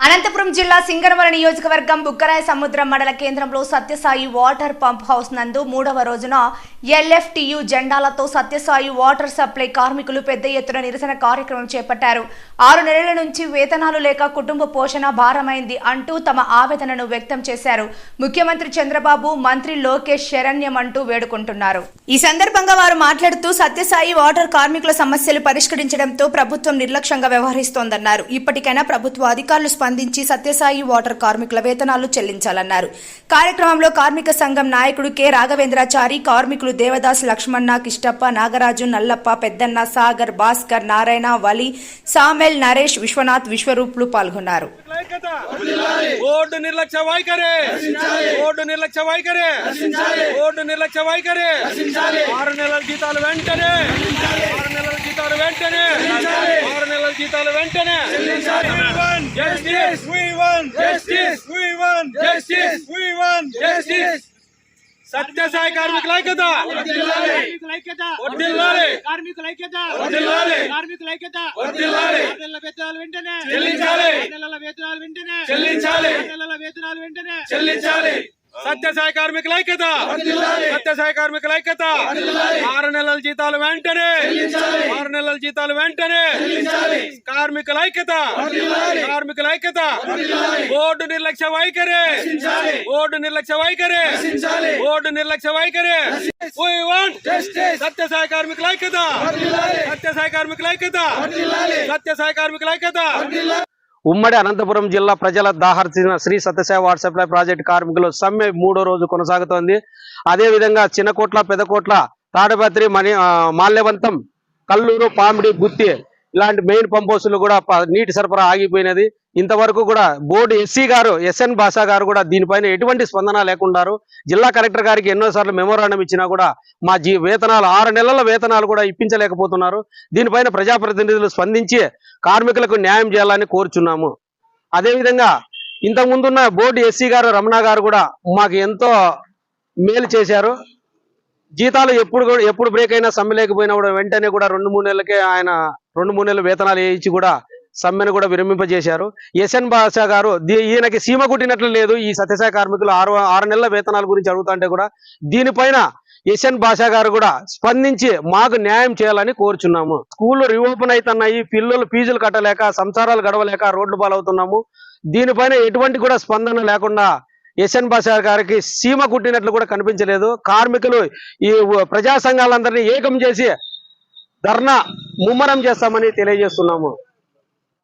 అనంతపురం జిల్లా సింగనమల నియోజకవర్గం బుక్కరాయ సముద్రం మండల కేంద్రంలో సత్యసాయి వాటర్ పంప్ హౌస్ నందు మూడవ రోజున ఎల్ఎఫ్టియు జెండాలతో సత్యసాయి వాటర్ సప్లై కార్మికులు పెద్ద ఎత్తున నిరసన కార్యక్రమం చేపట్టారు. ఆరు నెలల నుంచి వేతనాలు లేక కుటుంబ పోషణ భారమైంది అంటూ తమ ఆవేదనను వ్యక్తం చేశారు. ముఖ్యమంత్రి చంద్రబాబు మంత్రి లోకేష్ శరణ్యం అంటూ వేడుకుంటున్నారు. ఈ సందర్భంగా వారు మాట్లాడుతూ సత్యసాయి వాటర్ కార్మికుల సమస్యలు పరిష్కరించడంతో ప్రభుత్వం నిర్లక్ష్యంగా వ్యవహరిస్తోందన్నారు. ఇప్పటికైనా ప్రభుత్వ అధికారులు స్పందించి సత్యసాయి వాటర్ కార్మికుల వేతనాలు చెల్లించాలన్నారు. కార్యక్రమంలో కార్మిక సంఘం నాయకుడు కె. రాఘవేంద్రాచారి కార్మికులు దేవదాస్ లక్ష్మణ కిష్టప్ప నాగరాజు నల్లప్ప పెద్దన్న సాగర్ భాస్కర్ నారాయణ వలి సామెల్ నరేష్ విశ్వనాథ్ విశ్వరూపులు పాల్గొన్నారు. ఓటు నిర్లక్ష్య వైఖరి. నిర్లక్ష్య వైఖరి. నిర్లక్ష్య వైఖరి. ఆరు నెలల జీతాలు వెంటనే. ఆరు నెలల జీతాలు వెంటనే. ఆరు నెలల జీతాలు వెంటనే. Justice justice justice justice Sathya Sai కార్మికుల ఐక్యత. కార్మికుల ఐక్యత. కార్మికుల ఐక్యత. వేతనాలు వెంటనే. చెల్లించాలి. నెలల వేతనాలు వెంటనే. చెల్లించాలి. నెలల వేతనాలు వెంటనే. చెల్లించాలి. సత్యసాయి కార్మికుల ఐక్యత సత్యసాయి కార్మికుల ఐక్యత ఆరు నెలల జీతాలు వెంటనే ఆరు నెలల జీతాలు వెంటనే కార్మికుల ఐక్యత కార్మికుల ఐక్యత బోర్డు నిర్లక్ష్య వైఖరి బోర్డు నిర్లక్ష్య వైఖరి బోర్డు నిర్లక్ష్య వైఖరి We want సత్యసాయి కార్మికుల ఐక్యత సత్యసాయి కార్మికుల ఐక్యత సత్యసాయి కార్మికుల ఐక్యత ఉమ్మడి అనంతపురం జిల్లా ప్రజల దాహర్చిన Shri Sathya Sai water supply project కార్మికులు సమ్మె మూడో రోజు కొనసాగుతోంది. అదే విధంగా చిన్నకోట్ల పెదకోట్ల తాడపత్రి మణి మాల్యవంతం కల్లూరు పామిడి గుత్తి ఇలాంటి మెయిన్ పంప్ హౌస్లు కూడా నీటి సరఫరా ఆగిపోయినది. ఇంతవరకు కూడా బోర్డు ఎస్సీ గారు ఎస్ఎన్ బాషా గారు కూడా దీనిపైన ఎటువంటి స్పందన లేకున్నారు జిల్లా కలెక్టర్ గారికి ఎన్నోసార్లు మెమోరాండం ఇచ్చినా కూడా మా జీ వేతనాలు ఆరు నెలల వేతనాలు కూడా ఇప్పించలేకపోతున్నారు. దీనిపైన ప్రజాప్రతినిధులు స్పందించి కార్మికులకు న్యాయం చేయాలని కోరుచున్నాము. అదేవిధంగా ఇంతకుముందున్న బోర్డు ఎస్సీ గారు రమణ గారు కూడా మాకు ఎంతో మేలు చేశారు. జీతాలు ఎప్పుడు కూడా- ఎప్పుడు బ్రేక్ అయినా సమ్మె లేకపోయినా కూడా వెంటనే కూడా రెండు మూడు నెలలకే ఆయన రెండు మూడు నెలల వేతనాలు వేయించి కూడా సమ్మెను కూడా విరమింపజేశారు. ఎస్ఎన్ బాషా గారు ఈయనకి సీమ కుట్టినట్లు లేదు. ఈ సత్యసాయ కార్మికులు ఆరు ఆరు నెలల వేతనాల గురించి అడుగుతుంటే కూడా దీనిపైన ఎస్ఎన్ బాషా గారు కూడా స్పందించి మాకు న్యాయం చేయాలని కోరుచున్నాము. స్కూళ్ళు రీఓపెన్ అవుతున్నాయి పిల్లలు ఫీజులు కట్టలేక సంసారాలు గడవలేక రోడ్లు పాలవుతున్నాము. దీనిపైన ఎటువంటి కూడా స్పందన లేకుండా ఎస్ఎన్ బాషా గారికి సీమ కుట్టినట్లు కూడా కనిపించలేదు. కార్మికులు ఈ ప్రజా సంఘాలందరినీ ఏకం చేసి ధర్నా ముమ్మరం చేస్తామని తెలియజేస్తున్నాము.